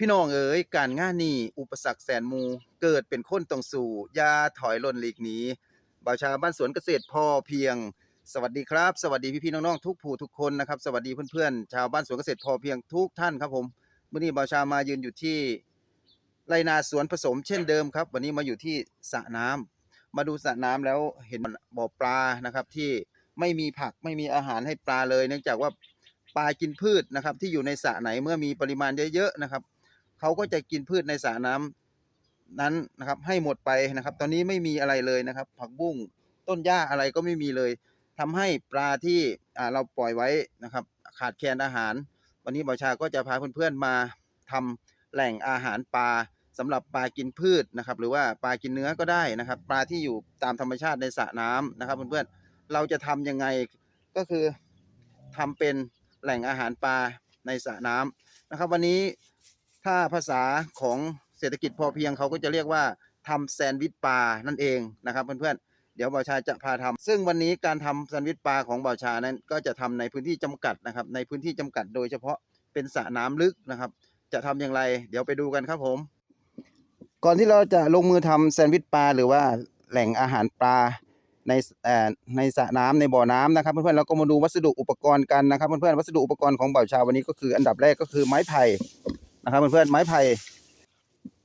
พี่น้องเอ๋ยการงานนี้อุปสรรคแสนมูเกิดเป็นคนต้องสู่อย่าถอยหล่นหลีกหนีบ่าวชาวบ้านสวนเกษตรพอเพียง สวัสดีครับ สวัสดีพี่ๆน้องๆทุกผู้ทุกคนนะครับสวัสดีเพื่อนๆชาวบ้านสวนเกษตรพอเพียงทุกท่านครับผมมื้อนี้บ่าวชามายืนอยู่ที่ไรนาสวนผสมเช่นเดิมครับ วันนี้มาอยู่ที่สระน้ำมาดูสระน้ำแล้วเห็นบ่อปลานะครับ ที่ไม่มีผักไม่มีอาหารให้ปลาเลย เนื่องจากว่าปลากินพืชนะครับ ที่อยู่ในสระไหนเมื่อมีปริมาณเยอะๆนะครับ เขาก็จะกินพืชในสระน้ำนั้นนะครับ ให้หมดไปนะครับ ตอนนี้ไม่มีอะไรเลยนะครับ ผักบุ้งต้นหญ้าอะไรก็ไม่มีเลยทำให้ปลาที่เราปล่อยไว้นะครับ ขาดแคลนอาหาร วันนี้บ่าวชาก็จะพาเพื่อนๆมาทำแหล่งอาหารปลาสำหรับปลากินพืชนะครับ หรือว่าปลากินเนื้อก็ได้นะครับ ปลาที่อยู่ตามธรรมชาติในสระน้ำนะครับเพื่อนๆเราจะทำยังไงก็คือทำเป็นแหล่งอาหารปลาในสระน้ำนะครับ วันนี้ ถ้าภาษาของเศรษฐกิจพอเพียงเขาก็จะเรียกว่าทำแซนด์วิชปลานั่นเองนะครับเพื่อนๆเดี๋ยวบ่าวชาจะพาทำซึ่งวันนี้การทำแซนด์วิชปลาของบ่าวชานั้น ก็จะทำในพื้นที่จำกัดนะครับ ในพื้นที่จำกัดโดยเฉพาะเป็นสระน้ำลึกนะครับ จะทำอย่างไร เดี๋ยวไปดูกันครับผม ก่อนที่เราจะลงมือทำแซนด์วิชปลาหรือว่าแหล่งอาหารปลาในในสระน้ำในบ่อน้ำนะครับเพื่อนๆเราก็มาดูวัสดุอุปกรณ์กันนะครับเพื่อนๆวัสดุอุปกรณ์ของบ่าวชาวันนี้ก็คืออันดับแรกก็คือไม้ไผ่ นะครับเพื่อนๆไม้ไผ่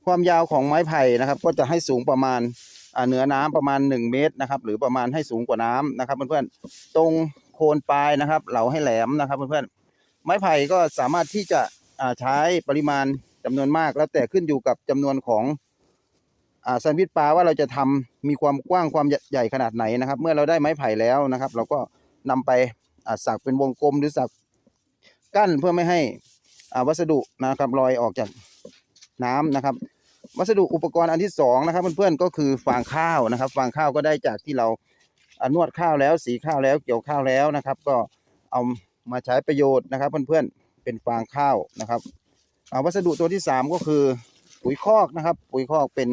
ความยาวของไม้ไผ่นะครับ ก็จะให้สูงประมาณเหนือน้ำประมาณ 1 เมตรนะครับ หรือประมาณให้สูงกว่าน้ำนะครับ เพื่อนๆตรงโคนปลายนะครับ เหลาให้แหลมนะครับ เพื่อนๆไม้ไผ่ก็สามารถที่จะใช้ปริมาณจำนวนมาก แล้วแต่ขึ้นอยู่กับจำนวนของแซนด์วิชปลาว่าเราจะทำมีความกว้างความใหญ่ขนาดไหนนะครับ เมื่อเราได้ไม้ไผ่แล้วนะครับ เราก็นำไปสักเป็นวงกลมหรือสักกั้นเพื่อไม่ให้ วัสดุนะครับลอยออกจากน้ำนะครับ วัสดุอุปกรณ์อันที่สองนะครับเพื่อนๆก็คือฟางข้าวนะครับ ฟางข้าวก็ได้จากที่เราอนวดข้าวแล้ว สีข้าวแล้วเกี่ยวข้าวแล้วนะครับ ก็เอามาใช้ประโยชน์นะครับ เพื่อนๆเป็นฟางข้าวนะครับวัสดุตัวที่สามก็คือปุ๋ยคอกนะครับ ปุ๋ยคอกเป็น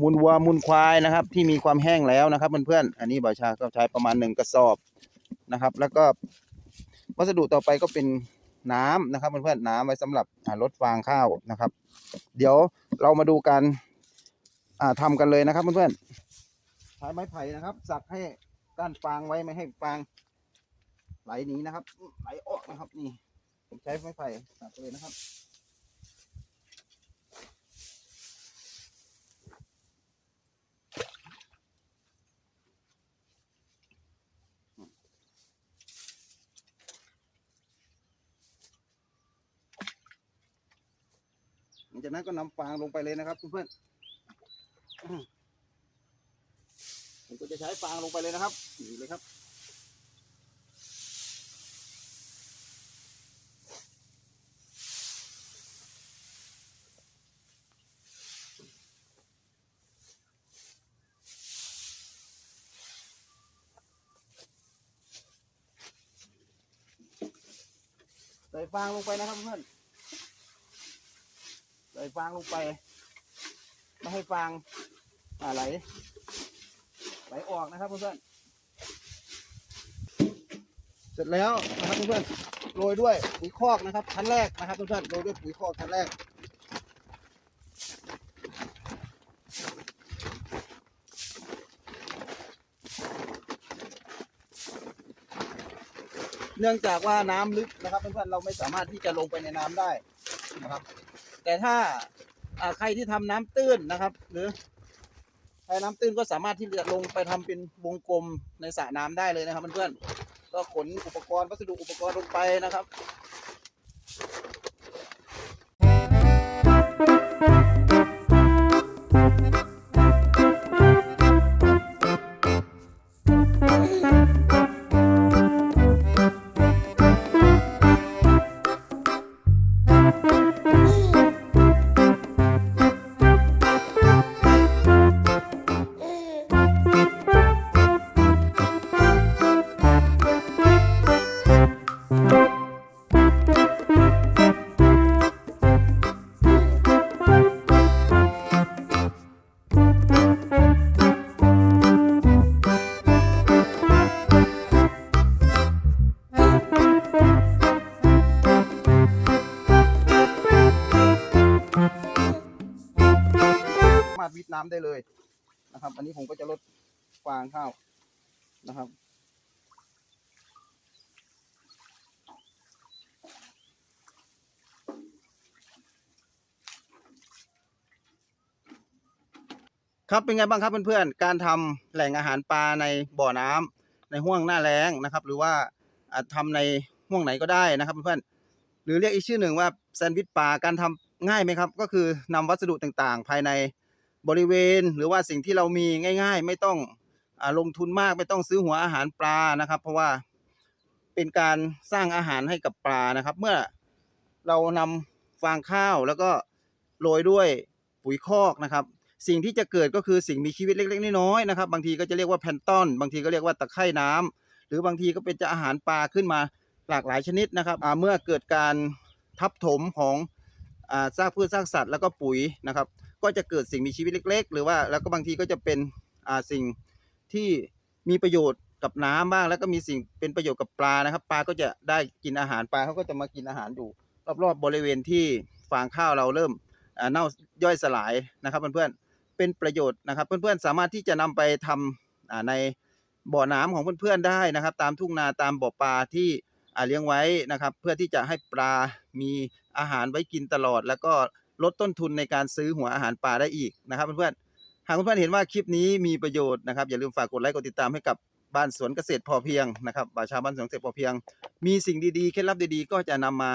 มูลวัวมูลควายนะครับ ที่มีความแห้งแล้วนะครับเพื่อนๆอันนี้บ่าวชาก็ใช้ประมาณหนึ่งกระสอบนะครับ แล้วก็วัสดุต่อไปก็เป็น น้ำนะครับเพื่อนๆน้ำไว้สำหรับอ่าลดฟางข้าวนะครับ เดี๋ยวเรามาดูการทำทำกันเลยนะครับเพื่อนๆใช้ไม้ไผ่นะครับ สักให้ก้านฟางไว้ไม่ให้ฟางไหลหนีนะครับ ไหลออกนะครับนี่ผมใช้ไม้ไผ่สักเลยนะครับ หลังจากนั้นก็นำฟางลงไปเลยนะครับเพื่อนๆผมก็จะใช้ฟางลงไปเลยนะครับนี่เลยครับใส่ฟางลงไปนะครับเพื่อน ส่ฟางลงไปไม่ให้ฟางอ่าไหลไหลออกนะครับเพื่อนเสร็จแล้วนะครับเพื่อนโรยด้วยปุ๋ยคอกนะครับชั้นแรกนะครับเพื่อนโรยด้วยปุ๋ยคอกชั้นแรกเนื่องจากว่าน้ำลึกนะครับเพื่อนๆเราไม่สามารถที่จะลงไปในน้ำได้นะครับ แต่ถ้าใครที่ทำน้ำตื้นนะครับ หรือใช้น้ำตื้นก็สามารถที่จะลงไปทำเป็นวงกลมในสระน้ำได้เลยนะครับเพื่อนๆก็ขนอุปกรณ์วัสดุอุปกรณ์ลงไปนะครับ วิตน้ำได้เลยนะครับ อันนี้ผมก็จะลดฟางข้าวนะครับ ครับเป็นไงบ้างครับเพื่อนๆ การทำแหล่งอาหารปลาในบ่อน้ำในห่วงหน้าแล้งนะครับ หรือว่าอาจทำในห่วงไหนก็ได้นะครับเพื่อนๆหรือเรียกอีกชื่อหนึ่งว่าแซนด์วิชปลาการทำง่ายไหมครับ ก็คือนำวัสดุต่างๆ ภายใน บริเวณหรือว่าสิ่งที่เรามีง่าย ๆ ไม่ต้องอลงทุนมากไม่ต้องซื้อหัวอาหารปลานะครับ เพราะว่าเป็นการสร้างอาหารให้กับปลานะครับ เมื่อเรานำฟางข้าวแล้วก็โรยด้วยปุ๋ยคอกนะครับ สิ่งที่จะเกิดก็คือสิ่งมีชีวิตเล็ก ๆ น้อยๆนะครับ บางทีก็จะเรียกว่าแพนต้อนบางทีก็เรียกว่าตะไคร่น้ำหรือบางทีก็เป็นจะอาหารปลาขึ้นมาหลากหลายชนิดนะครับเมื่อเกิดการทับถมของซากพืชซากสัตว์แล้วก็ปุ๋ยนะครับ ก็จะเกิดสิ่งมีชีวิตเล็ก ๆ หรือว่าแล้วก็บางทีก็จะเป็นอ่าสิ่งที่มีประโยชน์กับน้ำบ้าง แล้วก็มีสิ่งเป็นประโยชน์กับปลานะครับ ปลาก็จะได้กินอาหารปลาเขาก็จะมากินอาหารอยู่รอบๆบริเวณที่ฟางข้าวเราเริ่มอ่าเน่าย่อยสลายนะครับเพื่อนๆเป็นประโยชน์นะครับ เพื่อนๆสามารถที่จะนำไปทำอ่าในบ่อน้ำของเพื่อนๆได้นะครับ ตามทุ่งนาตามบ่อปลาที่อ่าเลี้ยงไว้นะครับ เพื่อที่จะให้ปลามีอาหารไว้กินตลอดแล้วก็ ลดต้นทุนในการซื้อหัวอาหารปลาได้อีกนะครับเพื่อนๆหากเพื่อนๆเห็นว่าคลิปนี้มีประโยชน์นะครับอย่าลืมฝากกดไลค์กดติดตามให้กับบ้านสวนเกษตรพอเพียงนะครับบ่าวชาวบ้านสวนเกษตรพอเพียง มีสิ่งดีๆเคล็ดลับดีๆ ก็จะนำมา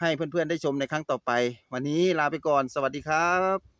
ให้เพื่อนๆได้ชมในครั้งต่อไป วันนี้ลาไปก่อน สวัสดีครับ